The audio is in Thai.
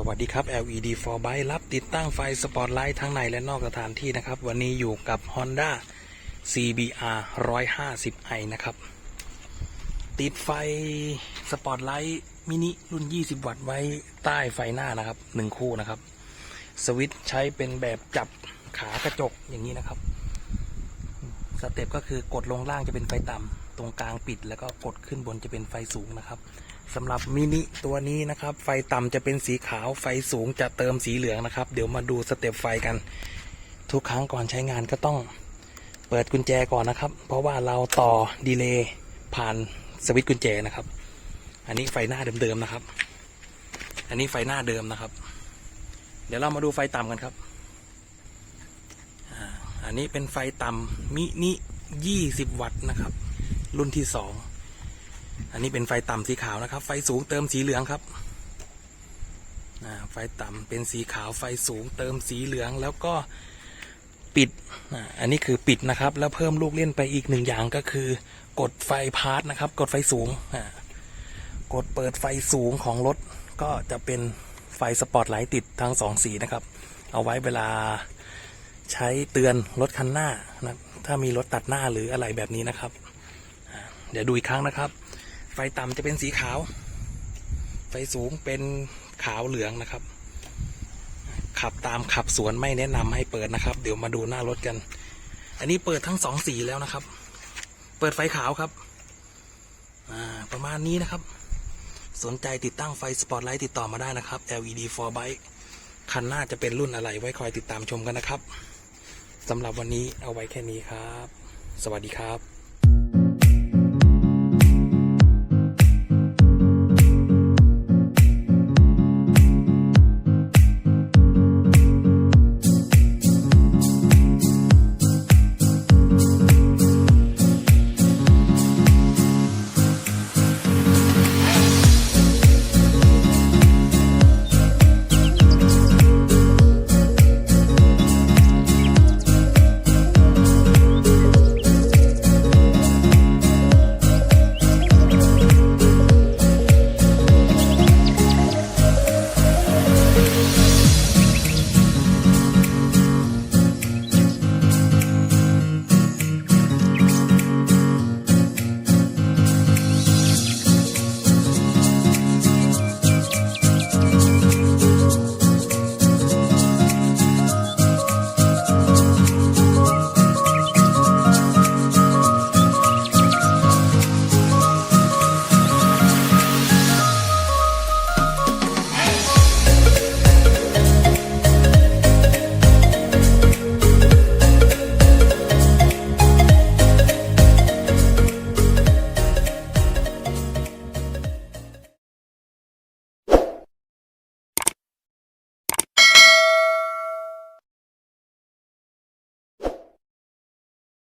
สวัสดีครับ LED for Bike รับติดตั้งไฟสปอตไลท์ทั้งในและนอกสถานที่นะครับ วันนี้อยู่กับ Honda CBR 150i นะครับ ติดไฟสปอตไลท์มินิรุ่น 20 วัตต์ไว้ใต้ไฟหน้านะครับ 1 คู่นะครับ สวิตช์ใช้เป็นแบบจับขากระจกอย่างนี้นะครับ สเต็ปก็คือกดลงล่างจะเป็นไฟต่ำ ตรงกลางปิดแล้วก็กดขึ้นบนจะเป็นไฟสูงนะครับสำหรับมินิตัวนี้นะครับ ไฟต่ำจะเป็นสีขาวไฟสูงจะเติมสีเหลืองนะครับ เดี๋ยวมาดูสเต็ปไฟกัน ทุกครั้งก่อนใช้งานก็ต้องเปิดกุญแจก่อนนะครับ เพราะว่าเราต่อดีเลย์ผ่านสวิตช์กุญแจนะครับ อันนี้ไฟหน้าเดิมๆนะครับ อันนี้ไฟหน้าเดิมนะครับ เดี๋ยวเรามาดูไฟต่ำกันครับอันนี้เป็นไฟต่ำมินิ 20 วัตต์นะครับ รุ่นที่สองอันนี้เป็นไฟต่ำสีขาวนะครับ ไฟสูงเติมสีเหลืองครับไฟต่ำเป็นสีขาวไฟสูงเติมสีเหลืองแล้วก็ปิด อันนี้คือปิดนะครับ แล้วเพิ่มลูกเล่นไปอีกหนึ่งอย่างก็คือ กดไฟพาร์ทนะครับ กดไฟสูง กดเปิดไฟสูงของรถ ก็จะเป็นไฟสปอตไลท์ติดทั้งสองสีนะครับ เอาไว้เวลาใช้เตือนรถคันหน้านะถ้ามีรถตัดหน้าหรืออะไรแบบนี้นะครับ เดี๋ยวดูอีกครั้งนะครับ ไฟต่ำจะเป็นสีขาว ไฟสูงเป็นขาวเหลืองนะครับ ขับตามขับสวนไม่แนะนำให้เปิดนะครับ เดี๋ยวมาดูหน้ารถกัน อันนี้เปิดทั้งสองสีแล้วนะครับ เปิดไฟขาวครับประมาณนี้นะครับ สนใจติดตั้งไฟสปอตไลท์ติดต่อมาได้นะครับ LED for bike คันหน้าจะเป็นรุ่นอะไรไว้คอยติดตามชมกันนะครับสำหรับวันนี้เอาไว้แค่นี้ครับ สวัสดีครับ